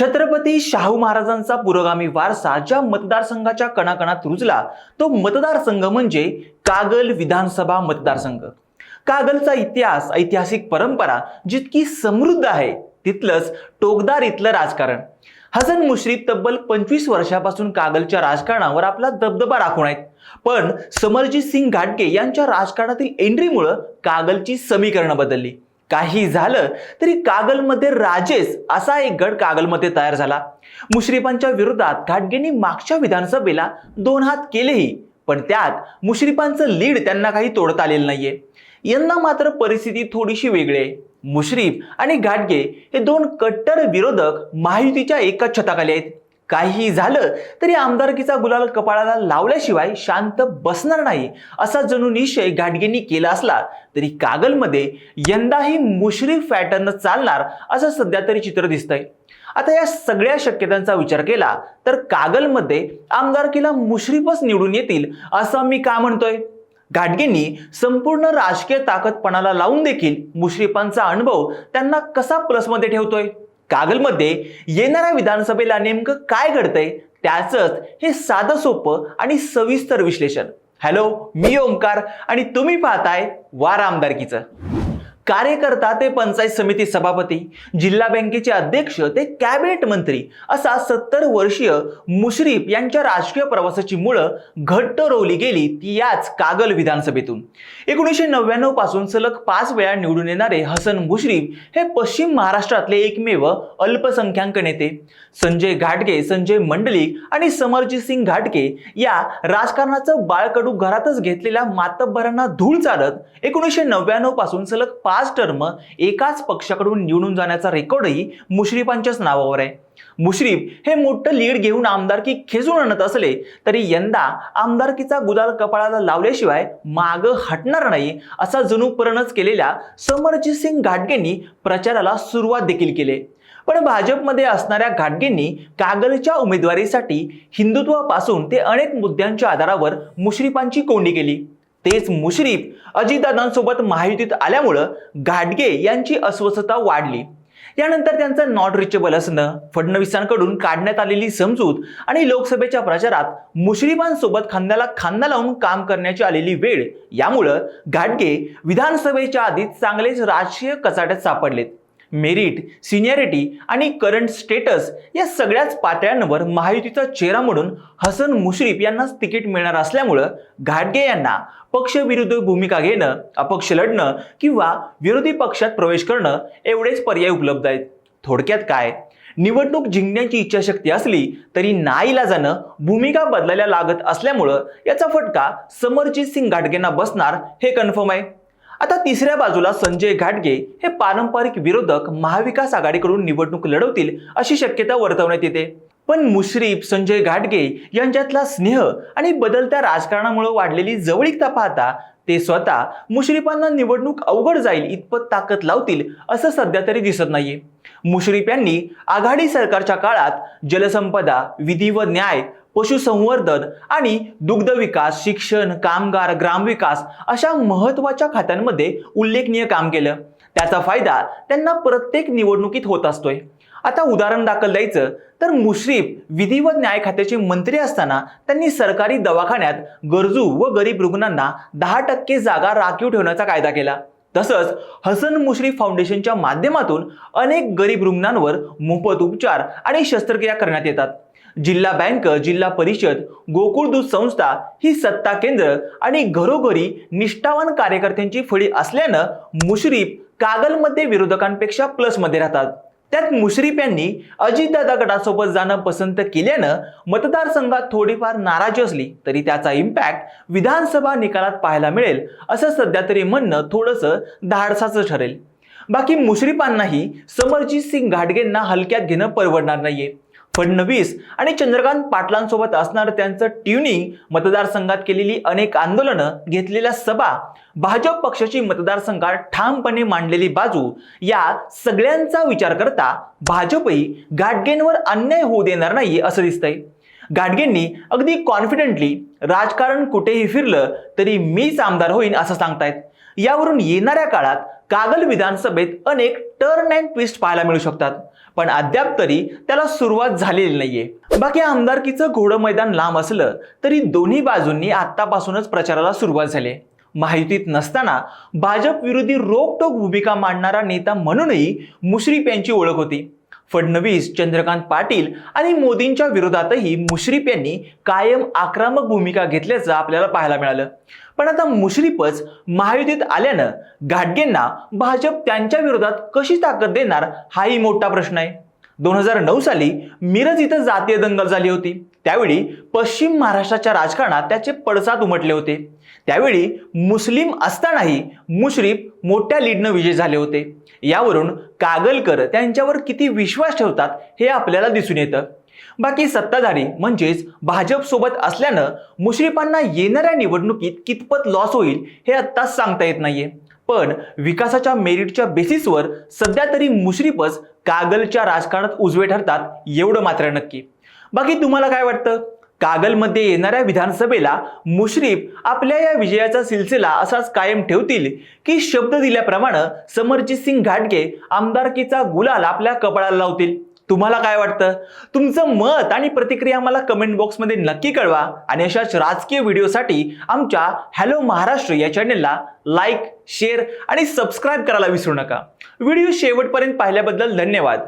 छत्रपती शाहू महाराजांचा पुरोगामी वारसा ज्या मतदारसंघाच्या कणाकणात रुजला तो मतदारसंघ म्हणजे कागल विधानसभा मतदारसंघ. कागलचा इतिहास ऐतिहासिक परंपरा जितकी समृद्ध आहे तिथलंच टोकदार इथलं राजकारण. हसन मुश्रीफ तब्बल पंचवीस वर्षापासून कागलच्या राजकारणावर आपला दबदबा राखून आहेत. पण समरजित सिंग घाटगे यांच्या राजकारणातील एंट्रीमुळं कागलची समीकरणं बदलली. काही झालं तरी कागलमध्ये राजेश असा एक गट कागलमध्ये तयार झाला. मुश्रीफांच्या विरोधात घाटगेंनी मागच्या विधानसभेला दोन हात केलेही पण त्यात मुश्रीफांचं लीड त्यांना काही तोडता आलेलं नाहीये. यंदा मात्र परिस्थिती थोडीशी वेगळी आहे. मुश्रीफ आणि घाटगे हे दोन कट्टर विरोधक महायुतीच्या एकाच छताखाली आहेत. काही झालं तरी आमदारकीचा गुलाल कपाळाला लावल्याशिवाय शांत बसणार नाही असा जणू निश्चय घाटगेंनी केला असला तरी कागलमध्ये यंदाही मुश्रीफ पॅटर्न चालणार असं सध्या तरी चित्र दिसतंय. आता या सगळ्या शक्यतांचा विचार केला तर कागलमध्ये आमदारकीला मुश्रीफच निवडून येतील असं मी का म्हणतोय? घाटगेंनी संपूर्ण राजकीय ताकदपणाला लावून देखील मुश्रीफांचा अनुभव त्यांना कसा प्लसमध्ये ठेवतोय? कागलमध्ये येणाऱ्या विधानसभेला नेमकं काय घडतंय त्याचंच हे साधं सोपं आणि सविस्तर विश्लेषण. हॅलो मी ओंकार आणि तुम्ही पाहताय वार आमदारकीचं. कार्यकर्ता ते पंचायत समिती सभापती जिल्हा बँकेचे अध्यक्ष ते कॅबिनेट मंत्री असा सत्तर वर्षीय मुश्रीफ यांच्या राजकीय प्रवासाची मुळं घट्ट रोवली गेली ती याच कागल विधानसभेतून. एकोणीसशे नव्याण्णवपासून सलग पाच वेळा निवडून येणारे हसन मुश्रीफ हे पश्चिम महाराष्ट्रातले एकमेव अल्पसंख्याक नेते. संजय घाटगे संजय मंडलिक आणि समरजित सिंग घाटगे या राजकारणाचं बाळकडू घरातच घेतलेल्या मातब्बरांना धूळ चालत एकोणीसशे नव्याण्णवपासून सलग पाच टर्म एकाच पक्षाकडून निवडून जाण्याचा रेकॉर्डही मुश्रीफांच्याच नावावर आहे. मुश्रीफ हे मोठं लीड घेऊन आमदारकी खेचून आणत असले तरी यंदा आमदारकीचा गुलाल कपाळाला लावल्याशिवाय माग हटणार नाही असा जणूपरणच केलेल्या समरजित सिंग घाटगेंनी प्रचाराला सुरुवात देखील केली. पण भाजपमध्ये असणाऱ्या घाटगेंनी कागलच्या उमेदवारीसाठी हिंदुत्वापासून ते अनेक मुद्द्यांच्या आधारावर मुश्रीफांची कोंडी केली. तेच मुश्रीफ अजितदादांसोबत महायुतीत आल्यामुळं घाटगे यांची अस्वस्थता वाढली. यानंतर त्यांचं नॉट रिचेबल असणं फडणवीसांकडून काढण्यात आलेली समजूत आणि लोकसभेच्या प्रचारात मुश्रीफांसोबत खांद्याला खांदा लावून काम करण्याची आलेली वेळ यामुळं घाटगे विधानसभेच्या आधीच चांगलेच राजकीय कचाट्यात सापडलेत. मेरिट सिनियरिटी आणि करंट स्टेटस या सगळ्याच पातळ्यांवर महायुतीचा चेहरा म्हणून हसन मुश्रीफ यांनाच तिकीट मिळणार असल्यामुळं घाटगे यांना पक्षविरुद्ध भूमिका घेणं अपक्ष लढणं किंवा विरोधी पक्षात प्रवेश करणं एवढेच पर्याय उपलब्ध आहेत. थोडक्यात काय? निवडणूक जिंकण्याची इच्छाशक्ती असली तरी नाईला जाणं भूमिका बदलायला लागत असल्यामुळं याचा फटका समरजित सिंग घाटगेंना बसणार हे कन्फर्म आहे. आता तिसऱ्या बाजूला संजय घाटगे हे पारंपरिक विरोधक महाविकास आघाडीकडून निवडणूक लढवतील अशी शक्यता वर्तवण्यात येते. पण मुश्रीफ संजय घाटगे यांच्यातला स्नेह आणि बदलत्या राजकारणामुळे वाढलेली जवळीकता पाहता ते स्वतः मुश्रीफांना निवडणूक अवघड जाईल इतपत ताकद लावतील असं सध्या तरी दिसत नाहीये. मुश्रीफ यांनी आघाडी सरकारच्या काळात जलसंपदा विधी व न्याय पशुसंवर्धन आणि दुग्ध विकास शिक्षण कामगार ग्रामविकास अशा महत्त्वाच्या खात्यांमध्ये उल्लेखनीय काम केलं. त्याचा फायदा त्यांना प्रत्येक निवडणुकीत होत असतोय. आता उदाहरण दाखल द्यायचं तर मुश्रीफ विधी व न्याय खात्याचे मंत्री असताना त्यांनी सरकारी दवाखान्यात गरजू व गरीब रुग्णांना दहा टक्के जागा राखीव ठेवण्याचा कायदा केला. तसंच हसन मुश्रीफ फाउंडेशनच्या माध्यमातून अनेक गरीब रुग्णांवर मोफत उपचार आणि शस्त्रक्रिया करण्यात येतात. जिल्हा बँक जिल्हा परिषद गोकुळ दूध संस्था ही सत्ता केंद्र आणि घरोघरी निष्ठावान कार्यकर्त्यांची फळी असल्यानं मुश्रीफ कागलमध्ये विरोधकांपेक्षा प्लसमध्ये राहतात. त्यात मुश्रीफ यांनी अजितदादा गटासोबत जाणं पसंत केल्यानं मतदारसंघात थोडीफार नाराजी असली तरी त्याचा इम्पॅक्ट विधानसभा निकालात पाहायला मिळेल असं सध्या तरी म्हणणं थोडंसं धाडसाचं ठरेल. बाकी मुश्रीफांनाही समरजित सिंग घाटगेंना हलक्यात घेणं परवडणार नाहीये. फडणवीस आणि चंद्रकांत पाटलांसोबत असणारं त्यांचं ट्युनिंग मतदारसंघात केलेली अनेक आंदोलनं घेतलेल्या सभा भाजप पक्षाची मतदारसंघात ठामपणे मांडलेली बाजू या सगळ्यांचा विचार करता भाजपही घाटगेंवर अन्याय होऊ देणार नाही असं दिसतंय. गाडगेंनी अगदी कॉन्फिडेंटली राजकारण कुठेही फिरलं तरी मीच आमदार होईन असं सांगतायत. यावरून येणाऱ्या काळात कागल विधानसभेत अनेक टर्न अँड ट्विस्ट पाहायला मिळू शकतात. पण अद्याप तरी त्याला सुरुवात झालेली नाहीये. बाकी आमदारकीचं घोडं मैदान लांब असलं तरी दोन्ही बाजूंनी आतापासूनच प्रचाराला सुरुवात झाली माहितीत नसताना भाजप विरोधी रोकटोक भूमिका मांडणारा नेता म्हणूनही मुश्रीफ यांची ओळख होती. फडणवीस चंद्रकांत पाटील आणि मोदींच्या विरोधातही मुश्रीफ यांनी कायम आक्रमक भूमिका घेतल्याचं आपल्याला पाहायला मिळालं. पण आता मुश्रीफच महायुतीत आल्यानं घाटगेंना भाजप त्यांच्या विरोधात कशी ताकद देणार हाही मोठा प्रश्न आहे. दोन हजार नऊ साली मिरज इथं जातीय दंगल झाली होती. त्यावेळी पश्चिम महाराष्ट्राच्या राजकारणात त्याचे पडसाद उमटले होते. त्यावेळी मुस्लिम असतानाही मुश्रीफ मोठ्या लीडनं विजय झाले होते. यावरून कागलकर त्यांच्यावर किती विश्वास ठेवतात हे आपल्याला दिसून येतं. बाकी सत्ताधारी म्हणजेच भाजपसोबत असल्यानं मुश्रीफांना येणाऱ्या निवडणुकीत कितपत लॉस होईल हे आत्ताच सांगता येत नाहीये. पण विकासाच्या मेरिटच्या बेसिसवर सध्या तरी मुश्रीफच कागलच्या राजकारणात उजवे ठरतात एवढं मात्र नक्की. बाकी तुम्हाला काय वाटतं? कागलमध्ये येणाऱ्या विधानसभेला मुश्रीफ आपल्या या विजयाचा सिलसिला असाच कायम ठेवतील की शब्द दिल्याप्रमाणे समरजित सिंग घाटगे आमदारकीचा गुलाल आपल्या कपाळाला लावतील? तुम्हाला काय वाटतं? तुमचं मत आणि प्रतिक्रिया मला कमेंट बॉक्समध्ये नक्की कळवा आणि अशाच राजकीय व्हिडिओसाठी आमच्या हॅलो महाराष्ट्र या चॅनेलला लाईक शेअर आणि सबस्क्राईब करायला विसरू नका. व्हिडिओ शेवटपर्यंत पाहिल्याबद्दल धन्यवाद.